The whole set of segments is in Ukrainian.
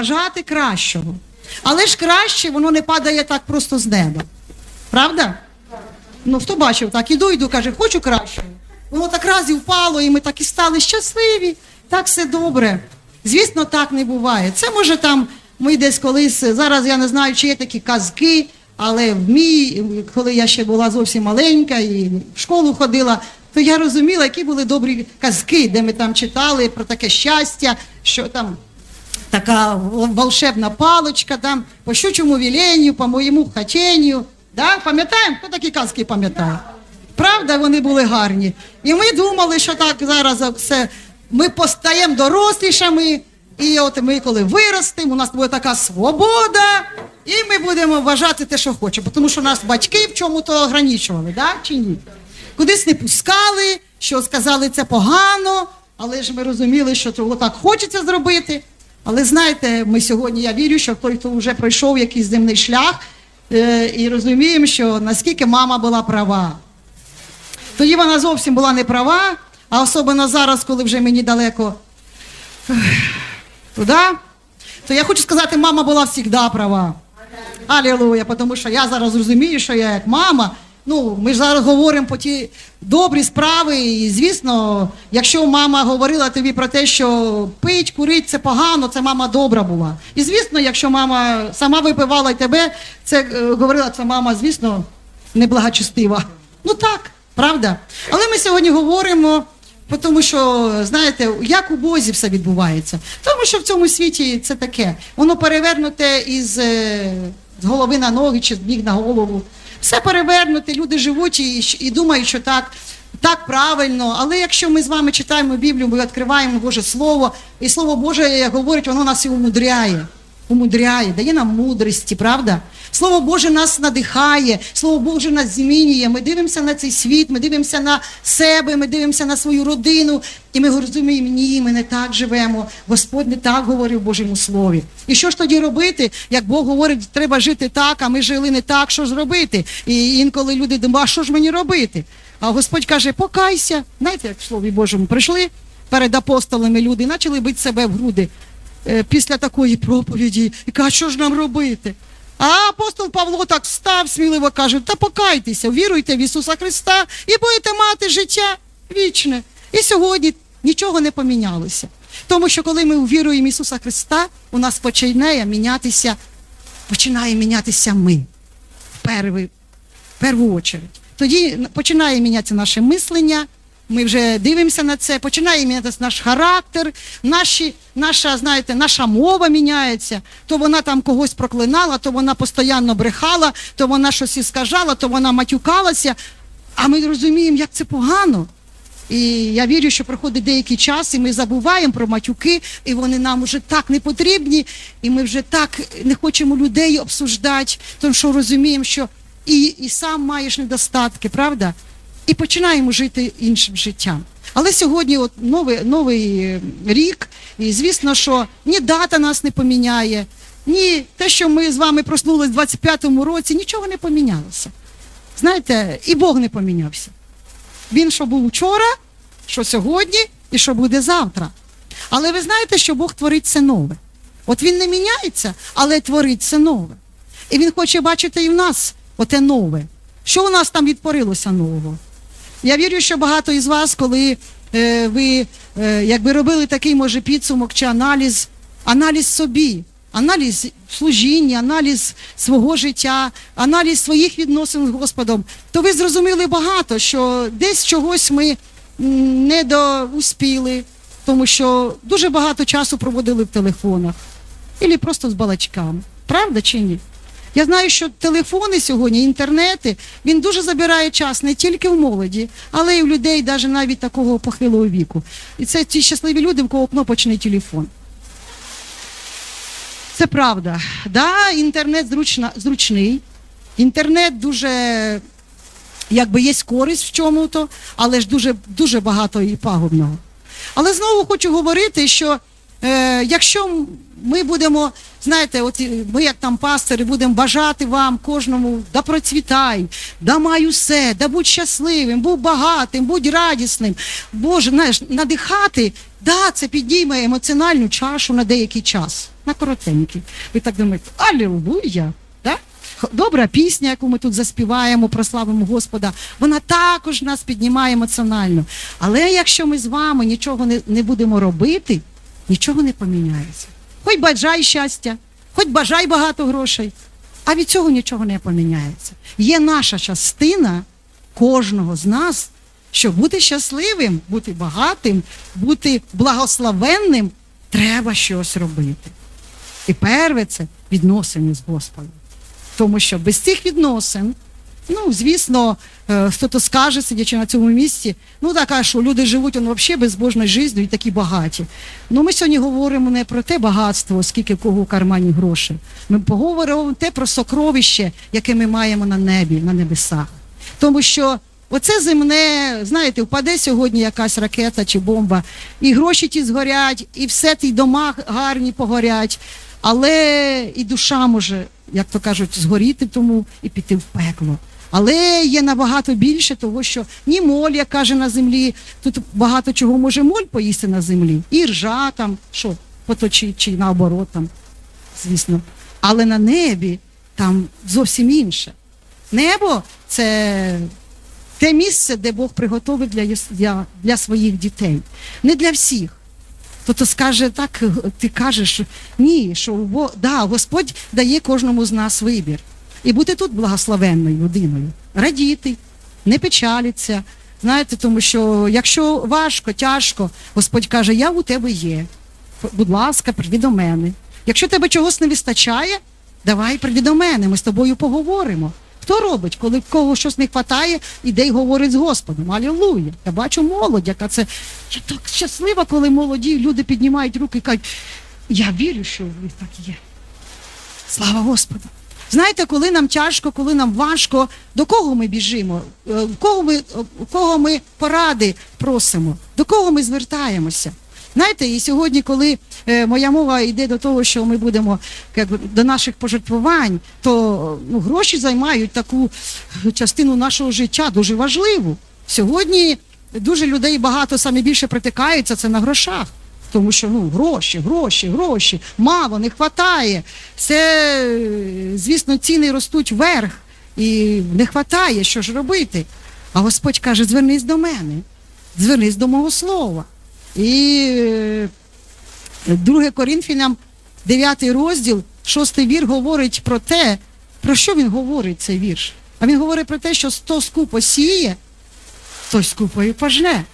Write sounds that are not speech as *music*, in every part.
бажати кращого. Але ж краще воно не падає так просто з неба. Правда? Ну, хто бачив так, іду, йду, каже, хочу кращого. Воно так раз і впало, і ми так і стали щасливі, так все добре. Звісно, так не буває. Це може там ми десь колись, зараз я не знаю, чи є такі казки, але в мій, коли я ще була зовсім маленька і в школу ходила, то я розуміла, які були добрі казки, де ми там читали про таке щастя, що там така волшебна палочка, там, по щучому віленню, по моєму хотінню. Да? Пам'ятаємо? Хто такі казки пам'ятає? Правда, вони були гарні. І ми думали, що так зараз все, ми постаємо дорослішими, і от ми, коли виростемо, у нас буде така свобода, і ми будемо вважати те, що хочемо. Тому що нас батьки в чому-то ограничували, да? чи ні? Кудись не пускали, що сказали це погано, але ж ми розуміли, що так хочеться зробити. Але знаєте, ми сьогодні, я вірю, що той, хто вже пройшов якийсь земний шлях, е, і розуміємо, що наскільки мама була права. Тоді вона зовсім була не права, а особливо зараз, коли вже мені далеко *sighs* туди, то я хочу сказати, мама була завжди права. Алілуя, тому що я зараз розумію, що я як мама. Ну, ми ж зараз говоримо по ті добрі справи. І звісно, якщо мама говорила тобі про те, що пить, курить це погано, це мама добра була. І звісно, якщо мама сама випивала і тебе, це е, говорила, це мама, звісно, неблагочестива. Ну так, правда. Але ми сьогодні говоримо. Тому що, знаєте, як у Бозі все відбувається. Тому що в цьому світі це таке. Воно перевернуте із е, з голови на ноги чи з ніг на голову. Все перевернуте, люди живуть і, і думають, що так, так правильно. Але якщо ми з вами читаємо Біблію, ми відкриваємо Боже Слово, і Слово Боже говорить, воно нас і умудряє. Умудряє, дає нам мудрості, правда? Слово Боже нас надихає, Слово Боже нас змінює. Ми дивимося на цей світ, ми дивимося на себе, ми дивимося на свою родину, і ми розуміємо, ні, ми не так живемо. Господь не так говорив в Божому Слові. І що ж тоді робити, як Бог говорить, треба жити так, а ми жили не так, що ж робити? І інколи люди думають, а що ж мені робити? А Господь каже, покайся. Знаєте, як в Слові Божому прийшли перед апостолами люди, почали бити себе в груди після такої проповіді і каже, що ж нам робити? А апостол Павло так встав, сміливо каже, та покайтеся, віруйте в Ісуса Христа і будете мати життя вічне. І сьогодні нічого не помінялося. Тому що коли ми увіруємо в Ісуса Христа, у нас починає мінятися, починає мінятися ми в першу очередь. Тоді починає мінятися наше мислення, ми вже дивимося на це, починає мінятися наш характер, наші, наша, знаєте, наша мова міняється. То вона там когось проклинала, то вона постійно брехала, то вона щось іскажала, то вона матюкалася. А ми розуміємо, як це погано. І я вірю, що проходить деякий час, і ми забуваємо про матюки, і вони нам вже так не потрібні, і ми вже так не хочемо людей обсуждати, тому що розуміємо, що і, і сам маєш недостатки, правда? І починаємо жити іншим життям. Але сьогодні от новий, новий е, рік, і звісно, що ні дата нас не поміняє, ні те, що ми з вами проснулися в 25-му році, нічого не помінялося. Знаєте, і Бог не помінявся. Він що був вчора, що сьогодні і що буде завтра. Але ви знаєте, що Бог творить це нове. От він не міняється, але творить це нове. І він хоче бачити і в нас оте нове. Що у нас там відтворилося нового? Я вірю, що багато із вас, коли е, ви е, якби робили такий, може, підсумок чи аналіз, аналіз собі, аналіз служіння, аналіз свого життя, аналіз своїх відносин з Господом, то ви зрозуміли багато, що десь чогось ми не доуспіли, тому що дуже багато часу проводили в телефонах, або просто з балачками. Правда чи ні? Я знаю, що телефони сьогодні, інтернети, він дуже забирає час не тільки в молоді, але й в людей, навіть навіть такого похилого віку. І це ті щасливі люди, в кого кнопочний телефон. Це правда. Да, інтернет зручна, зручний, інтернет дуже, якби є користь в чому-то, але ж дуже, дуже багато і пагубного. Але знову хочу говорити, що е, якщо ми будемо, знаєте, от ми, як там пастори, будемо бажати вам кожному, да процвітай, да май усе, да будь щасливим, будь багатим, будь радісним. Боже, знаєш, надихати, да, це підійме емоціональну чашу на деякий час, на коротенький. Ви так думаєте, алілуя? Добра пісня, яку ми тут заспіваємо, прославимо Господа, вона також нас піднімає емоціонально. Але якщо ми з вами нічого не, не будемо робити, нічого не поміняється. Хоч бажай щастя, хоч бажай багато грошей, а від цього нічого не поміняється. Є наша частина кожного з нас, щоб бути щасливим, бути багатим, бути благословенним, треба щось робити. І перше це відносини з Господом. Тому що без цих відносин, ну, звісно, е, хто-то скаже, сидячи на цьому місці, ну така, що люди живуть он, взагалі безбожною життю і такі багаті. Ну ми сьогодні говоримо не про те багатство, скільки в кого в кармані грошей. Ми поговоримо те про сокровище, яке ми маємо на небі, на небесах. Тому що оце земне, знаєте, впаде сьогодні якась ракета чи бомба, і гроші ті згорять, і все ті дома гарні погорять, але і душа може, як то кажуть, згоріти тому і піти в пекло. Але є набагато більше того, що ні моль, як каже на землі, тут багато чого може моль поїсти на землі, і ржа там, що поточить, чи наоборот там, звісно. Але на небі там зовсім інше. Небо це те місце, де Бог приготовив для, для, для своїх дітей. Не для всіх. Тобто скаже, так, ти кажеш, ні, що да, Господь дає кожному з нас вибір. І бути тут благословенною людиною, радіти, не печалитися. Знаєте, тому що якщо важко, тяжко, Господь каже, я у тебе є. Будь ласка, прийди до мене. Якщо тебе чогось не вистачає, давай прийди до мене, ми з тобою поговоримо. Хто робить, коли в кого щось не вистачає, іде й говорить з Господом. Алілуя. Я бачу молодь, яка це я так щаслива, коли молоді люди піднімають руки і кажуть, я вірю, що ви так є. Слава Господу. Знаєте, коли нам тяжко, коли нам важко, до кого ми біжимо? Е, В кого ми, у кого ми поради просимо? До кого ми звертаємося? Знаєте, і сьогодні, коли е, моя мова йде до того, що ми будемо як, до наших пожертвувань, то ну, гроші займають таку частину нашого життя дуже важливу. Сьогодні дуже людей багато саме більше притикаються це на грошах. Тому що ну гроші, гроші, гроші, мало, не вистачає. Це, е, звісно, ціни ростуть вверх і не вистачає, що ж робити. А Господь каже: звернись до мене, звернись до мого слова. І е, 2 Коринфянам, 9 розділ, 6 вір говорить про те, про що він говорить цей вірш. А він говорить про те, що хто скупо сіє, той скупо і пожне.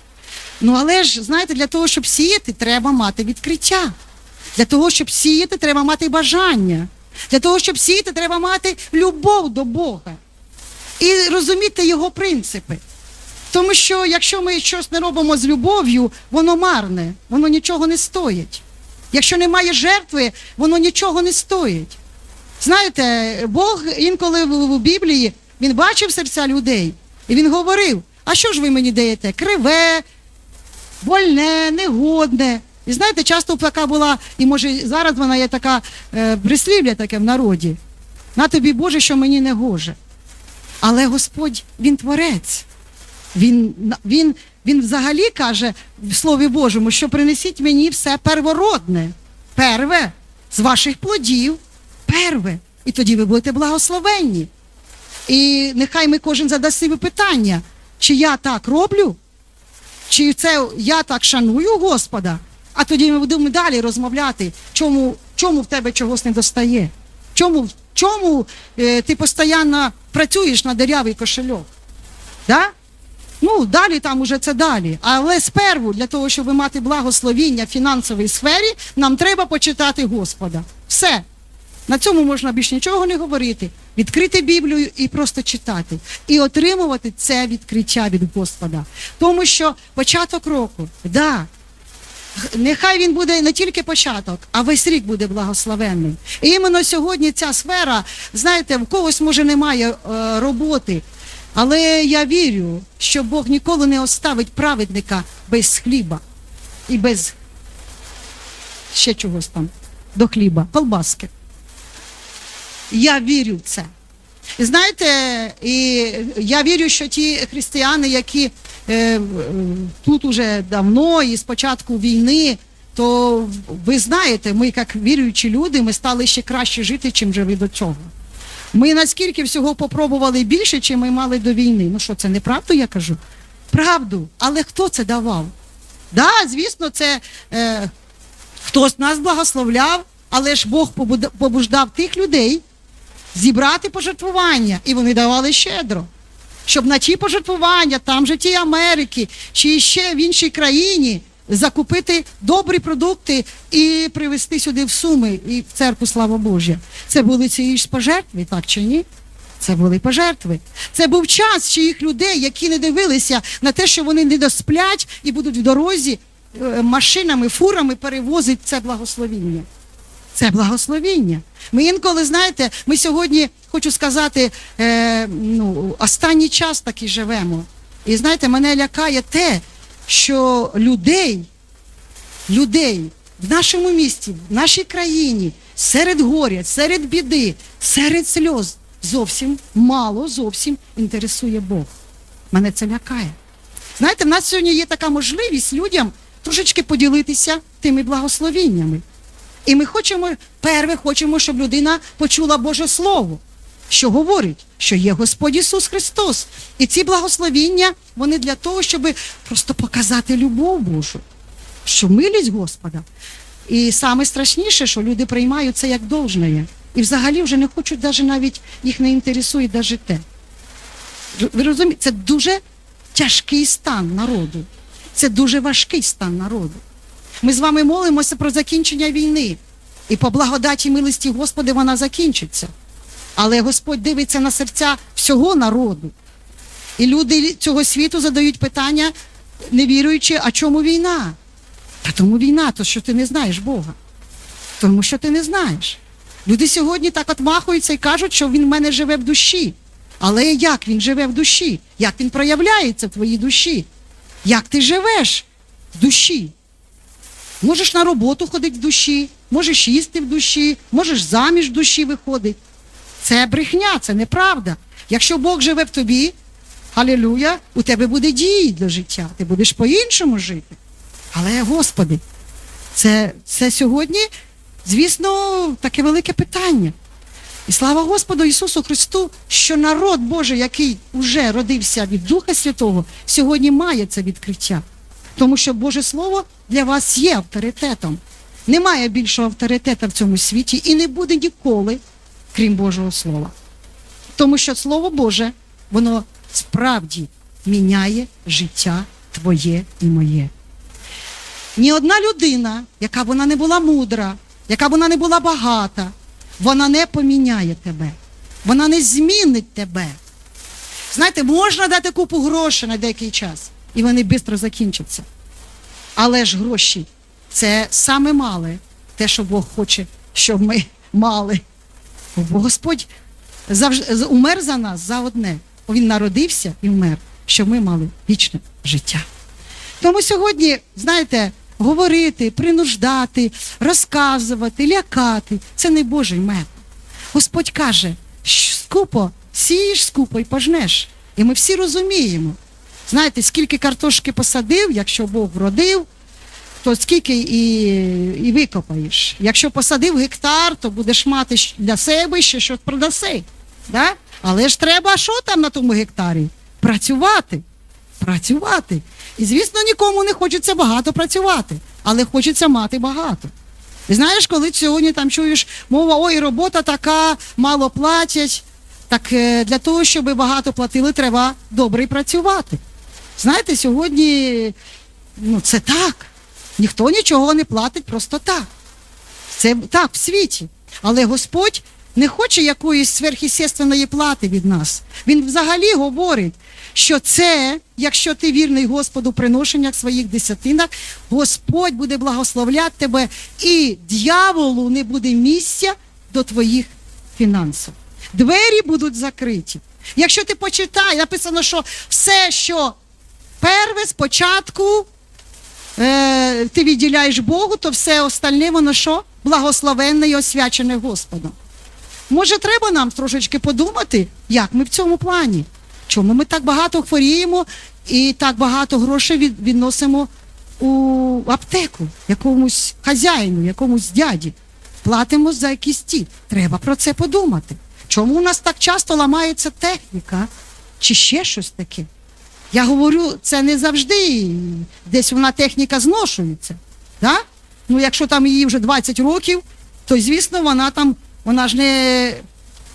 Ну але ж, знаєте, для того, щоб сіяти, треба мати відкриття. Для того, щоб сіяти, треба мати бажання. Для того, щоб сіяти, треба мати любов до Бога. І розуміти його принципи. Тому що якщо ми щось не робимо з любов'ю, воно марне, воно нічого не стоїть. Якщо немає жертви, воно нічого не стоїть. Знаєте, Бог інколи в, Біблії він бачив серця людей, і він говорив: а що ж ви мені даєте? Криве, больне, негодне. І знаєте, часто така була, і може зараз вона є така е, прислів'я таке в народі. На тобі Боже, що мені не гоже. Але Господь, Він творець. Він, він, він взагалі каже в Слові Божому, що принесіть мені все первородне, перве з ваших плодів, перве. І тоді ви будете благословенні. І нехай ми кожен задасть собі питання, чи я так роблю, чи це я так шаную Господа, а тоді ми будемо далі розмовляти, чому, чому в тебе чогось не достає, чому, чому е, ти постійно працюєш на дерявий кошельок. Да? Ну, далі там уже це далі. Але сперву, для того, щоб мати благословіння в фінансовій сфері, нам треба почитати Господа. Все. На цьому можна більше нічого не говорити. Відкрити Біблію і просто читати. І отримувати це відкриття від Господа. Тому що початок року, да, нехай він буде не тільки початок, а весь рік буде благословенний. І іменно сьогодні ця сфера, знаєте, в когось може немає е, роботи. Але я вірю, що Бог ніколи не оставить праведника без хліба і без ще чогось там до хліба, колбаски. Я вірю в це. І знаєте, і я вірю, що ті християни, які е, тут уже давно і з початку війни, то ви знаєте, ми, як віруючі люди, ми стали ще краще жити, чим жили до цього. Ми наскільки всього попробували більше, чим ми мали до війни. Ну що, це неправду, я кажу? Правду. Але хто це давав? Да, звісно, це е, хтось нас благословляв, але ж Бог побуждав тих людей зібрати пожертвування, і вони давали щедро. Щоб на ті пожертвування, там же ті Америки, чи ще в іншій країні закупити добрі продукти і привезти сюди в Суми і в церкву Слава Божа. Це були ці ж пожертви, так чи ні? Це були пожертви. Це був час чиїх людей, які не дивилися на те, що вони не досплять і будуть в дорозі е, машинами, фурами перевозити це благословіння. Це благословіння. Ми інколи, знаєте, ми сьогодні, хочу сказати, е, ну, останній час таки живемо. І знаєте, мене лякає те, що людей, людей в нашому місті, в нашій країні, серед горя, серед біди, серед сльоз зовсім мало, зовсім інтересує Бог. Мене це лякає. Знаєте, в нас сьогодні є така можливість людям трошечки поділитися тими благословіннями. І ми хочемо, перше, хочемо, щоб людина почула Боже Слово, що говорить, що є Господь Ісус Христос. І ці благословіння, вони для того, щоб просто показати любов Божу, що милість Господа. І саме страшніше, що люди приймають це як должне. І взагалі вже не хочуть, навіть навіть їх не інтересує навіть те. Ви розумієте, це дуже тяжкий стан народу. Це дуже важкий стан народу. Ми з вами молимося про закінчення війни. І по благодаті милості Господи вона закінчиться. Але Господь дивиться на серця всього народу. І люди цього світу задають питання, не віруючи, а чому війна? Та тому війна, то що ти не знаєш Бога. Тому що ти не знаєш. Люди сьогодні так от махаються і кажуть, що він в мене живе в душі. Але як він живе в душі? Як він проявляється в твоїй душі? Як ти живеш в душі? Можеш на роботу ходити в душі, можеш їсти в душі, можеш заміж в душі виходити. Це брехня, це неправда. Якщо Бог живе в тобі, алілюя, у тебе буде дії для життя, ти будеш по-іншому жити. Але, Господи, це, це сьогодні, звісно, таке велике питання. І слава Господу Ісусу Христу, що народ Божий, який вже родився від Духа Святого, сьогодні має це відкриття. Тому що Боже Слово для вас є авторитетом. Немає більшого авторитета в цьому світі і не буде ніколи, крім Божого Слова. Тому що Слово Боже, воно справді міняє життя твоє і моє. Ні одна людина, яка вона не була мудра, яка вона не була багата, вона не поміняє тебе. Вона не змінить тебе. Знаєте, можна дати купу грошей на деякий час, і вони швидко закінчаться. Але ж гроші це саме мале, те, що Бог хоче, щоб ми мали. Бо Господь завжди умер за нас за одне. Він народився і вмер, щоб ми мали вічне життя. Тому сьогодні, знаєте, говорити, принуждати, розказувати, лякати це не Божий метод. Господь каже, «Щ- скупо, сієш скупо і пожнеш. І ми всі розуміємо. Знаєте, скільки картошки посадив, якщо Бог вродив, то скільки і, і викопаєш. Якщо посадив гектар, то будеш мати для себе ще щось продаси. Да? Але ж треба що там на тому гектарі? Працювати. Працювати. І, звісно, нікому не хочеться багато працювати, але хочеться мати багато. І знаєш, коли сьогодні там чуєш мова, ой, робота така, мало платять. Так е, для того, щоб багато платили, треба добре працювати. Знаєте, сьогодні ну, це так. Ніхто нічого не платить просто так. Це так в світі. Але Господь не хоче якоїсь сверхъестественної плати від нас. Він взагалі говорить, що це, якщо ти вірний Господу приношеннях своїх десятинах, Господь буде благословляти тебе, і дьяволу не буде місця до твоїх фінансів. Двері будуть закриті. Якщо ти почитай, написано, що все, що перве спочатку е, ти відділяєш Богу, то все остальне воно що? Благословенне і освячене Господом. Може, треба нам трошечки подумати, як ми в цьому плані? Чому ми так багато хворіємо і так багато грошей від, відносимо у аптеку, якомусь хазяїну, якомусь дяді? Платимо за якісь ті. Треба про це подумати. Чому у нас так часто ламається техніка? Чи ще щось таке? Я говорю, це не завжди десь вона техніка зношується. Да? Ну, якщо там їй вже 20 років, то звісно вона там, вона ж не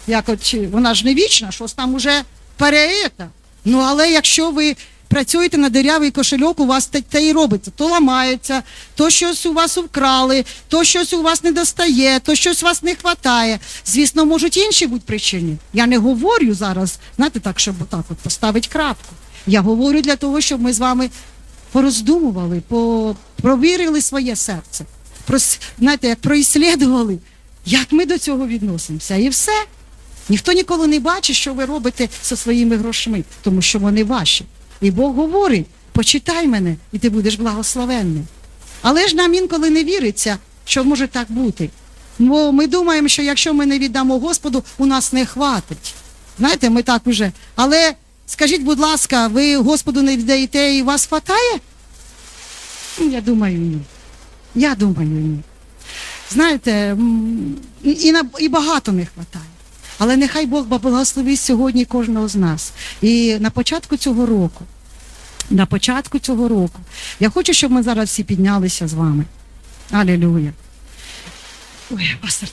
як от, вона ж не вічна, щось там уже переета. Ну але якщо ви працюєте на дирявий кошельок, у вас те, те і робиться. То ламається, то щось у вас вкрали, то щось у вас не достає, то щось у вас не вистачає. Звісно, можуть інші бути причини. Я не говорю зараз, знаєте, так, щоб отак от поставити крапку. Я говорю для того, щоб ми з вами пороздумували, по, провірили своє серце. Прос, знаєте, як проіслідували, як ми до цього відносимося. І все. Ніхто ніколи не бачить, що ви робите зі своїми грошми, тому що вони ваші. І Бог говорить: почитай мене, і ти будеш благословенним. Але ж нам інколи не віриться, що може так бути. Бо ми думаємо, що якщо ми не віддамо Господу, у нас не хватить. Знаєте, ми так уже. Але скажіть, будь ласка, ви Господу не віддаєте і вас хватає? Я думаю, ні. Я думаю, ні. Знаєте, і, і, багато не вистачає. Але нехай Бог благословить сьогодні кожного з нас. І на початку цього року, на початку цього року, я хочу, щоб ми зараз всі піднялися з вами. Алілуя. Ой, пастор.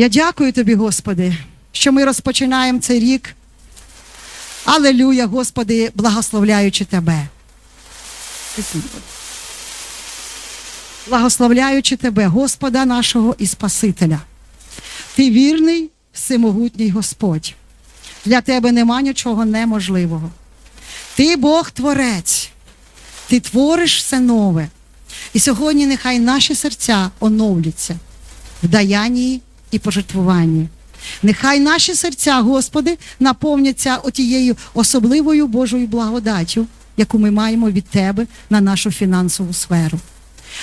Я дякую тобі, Господи, що ми розпочинаємо цей рік. Алелюя, Господи, благословляючи Тебе. Благословляючи Тебе, Господа нашого і Спасителя. Ти вірний, всемогутній Господь. Для Тебе нема нічого неможливого. Ти Бог Творець, Ти твориш все нове. І сьогодні нехай наші серця оновляться в даянні і пожертвуванні. Нехай наші серця, Господи, наповняться отією особливою Божою благодаттю, яку ми маємо від Тебе на нашу фінансову сферу.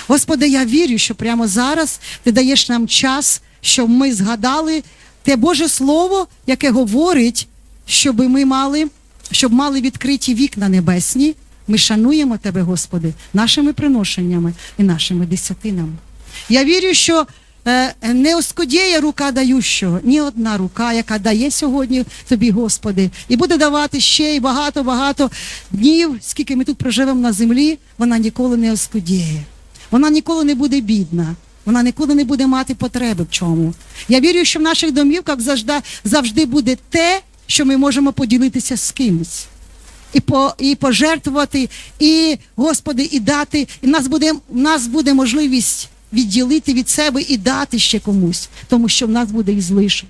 Господи, я вірю, що прямо зараз Ти даєш нам час, щоб ми згадали те Боже Слово, яке говорить, щоб ми мали, щоб мали відкриті вікна небесні. Ми шануємо Тебе, Господи, нашими приношеннями і нашими десятинами. Я вірю, що не оскодіє рука дающого, ні одна рука, яка дає сьогодні тобі, Господи, і буде давати ще й багато-багато днів, скільки ми тут проживемо на землі, вона ніколи не оскудіє. Вона ніколи не буде бідна. Вона ніколи не буде мати потреби в чому. Я вірю, що в наших домівках завжди, завжди буде те, що ми можемо поділитися з кимось. І, по, і пожертвувати, і, Господи, і дати. І в нас буде, в нас буде можливість відділити від себе і дати ще комусь, тому що в нас буде і злишок.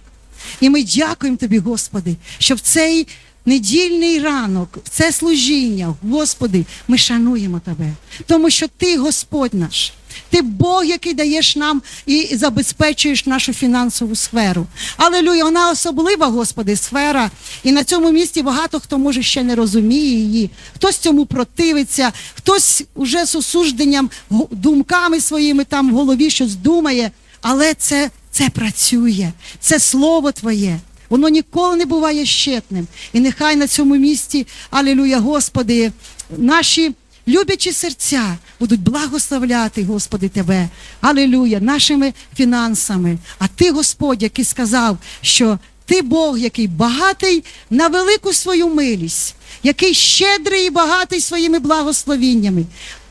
І ми дякуємо Тобі, Господи, що в цей недільний ранок, в це служіння, Господи, ми шануємо Тебе, тому що Ти Господь наш. Ти Бог, який даєш нам і забезпечуєш нашу фінансову сферу. Алелюя, вона особлива, Господи, сфера. І на цьому місці багато хто може ще не розуміє її. Хтось цьому противиться, хтось уже з осужденням, думками своїми там в голові щось думає. Але це, це працює, це слово Твоє. Воно ніколи не буває щетним. І нехай на цьому місці, алілуя, Господи, наші люблячі серця будуть благословляти, Господи, Тебе, алілуя, нашими фінансами. А Ти, Господь, який сказав, що Ти Бог, який багатий на велику свою милість, який щедрий і багатий своїми благословіннями,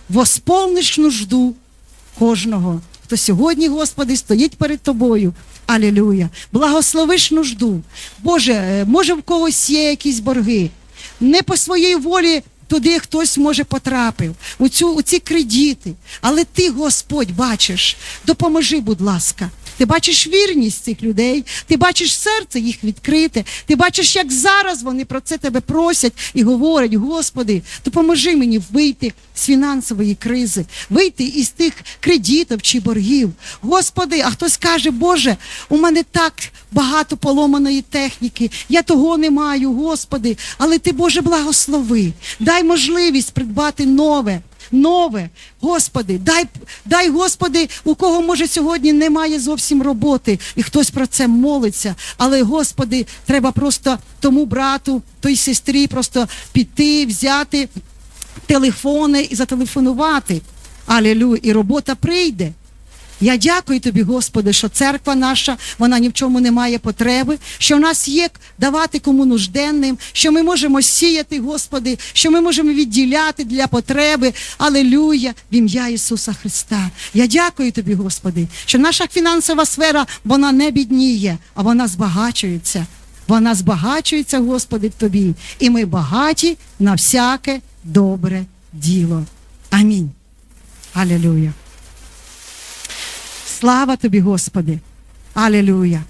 восполниш нужду кожного, хто сьогодні, Господи, стоїть перед Тобою. Алілюя. Благословиш нужду. Боже, е, може в когось є якісь борги. Не по своїй волі туди хтось може потрапив, у, цю, у ці кредити. Але ти, Господь, бачиш, допоможи, будь ласка. Ти бачиш вірність цих людей, ти бачиш серце їх відкрите, ти бачиш, як зараз вони про це тебе просять і говорять: Господи, допоможи мені вийти з фінансової кризи, вийти із тих кредитів чи боргів. Господи, а хтось каже, Боже, у мене так багато поломаної техніки, я того не маю, Господи, але ти, Боже, благослови, дай можливість придбати нове. Нове, Господи, дай, дай, Господи, у кого може сьогодні немає зовсім роботи, і хтось про це молиться. Але, Господи, треба просто тому брату, той сестрі просто піти, взяти телефони і зателефонувати. Алілюя, і робота прийде. Я дякую тобі, Господи, що церква наша, вона ні в чому не має потреби, що в нас є давати кому нужденним, що ми можемо сіяти, Господи, що ми можемо відділяти для потреби. Алелюя, в ім'я Ісуса Христа. Я дякую тобі, Господи, що наша фінансова сфера, вона не бідніє, а вона збагачується. Вона збагачується, Господи, тобі. І ми багаті на всяке добре діло. Амінь. Алілюя. Слава тобі, Господи. Алілюя.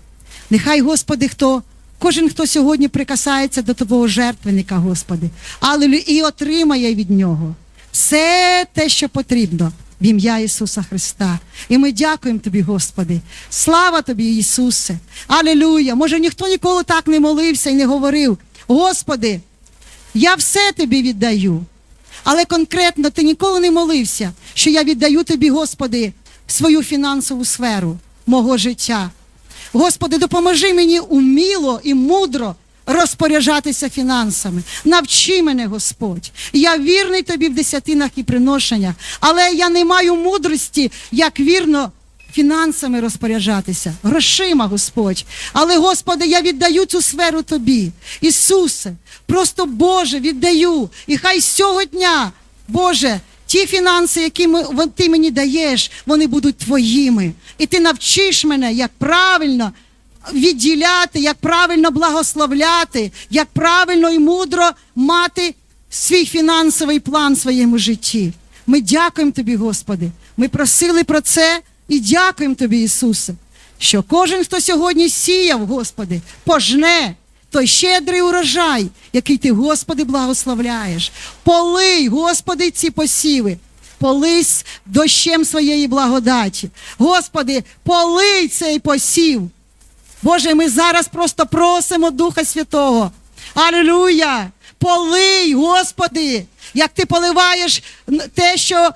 Нехай, Господи, хто, кожен, хто сьогодні прикасається до Твого жертвенника, Господи, алілюя, і отримає від нього все те, що потрібно в ім'я Ісуса Христа. І ми дякуємо Тобі, Господи. Слава Тобі, Ісусе. Алілюя. Може, ніхто ніколи так не молився і не говорив. Господи, я все тобі віддаю. Але конкретно ти ніколи не молився, що я віддаю тобі, Господи, свою фінансову сферу мого життя. Господи, допоможи мені уміло і мудро розпоряджатися фінансами. Навчи мене, Господь. Я вірний тобі в десятинах і приношеннях, але я не маю мудрості, як вірно фінансами розпоряджатися, грошима, Господь. Але, Господи, я віддаю цю сферу Тобі. Ісусе, просто Боже, віддаю. І хай з Боже, ті фінанси, які ти мені даєш, вони будуть твоїми. І ти навчиш мене, як правильно відділяти, як правильно благословляти, як правильно і мудро мати свій фінансовий план в своєму житті. Ми дякуємо Тобі, Господи. Ми просили про це і дякуємо Тобі, Ісусе, що кожен, хто сьогодні сіяв, Господи, пожне той щедрий урожай, який Ти, Господи, благословляєш. Полий, Господи, ці посіви. Полись дощем своєї благодаті. Господи, полий цей посів. Боже, ми зараз просто просимо Духа Святого. Алілуя! Полий, Господи, як ти поливаєш те, що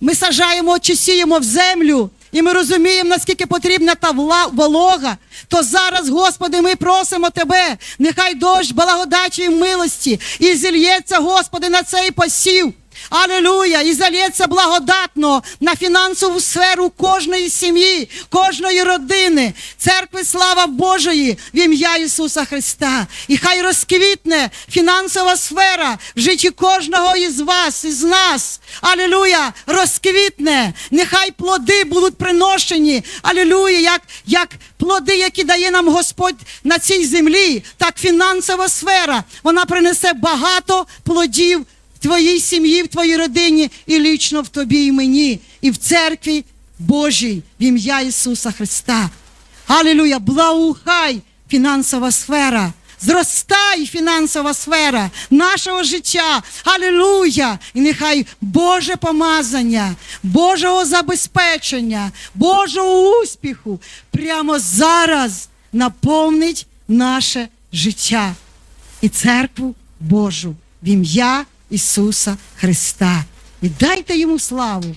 ми сажаємо чи сіємо в землю, і ми розуміємо, наскільки потрібна та волога, то зараз, Господи, ми просимо Тебе, нехай дощ благодачі і милості і зільється, Господи, на цей посів. Алілуя! І залється благодатно на фінансову сферу кожної сім'ї, кожної родини, церкви слава Божої в ім'я Ісуса Христа. І хай розквітне фінансова сфера в житті кожного із вас, із нас. Алілуя! Розквітне. Нехай плоди будуть приношені. Алілуя! Як, як плоди, які дає нам Господь на цій землі, так фінансова сфера. Вона принесе багато плодів в твоїй сім'ї, в твоїй родині і лічно в тобі і мені, і в церкві Божій в ім'я Ісуса Христа. Алілуя! Благоухай фінансова сфера. Зростай фінансова сфера нашого життя. Алілуя! І нехай Боже помазання, Божого забезпечення, Божого успіху прямо зараз наповнить наше життя і церкву Божу в ім'я Ісуса Христа. І дайте йому славу.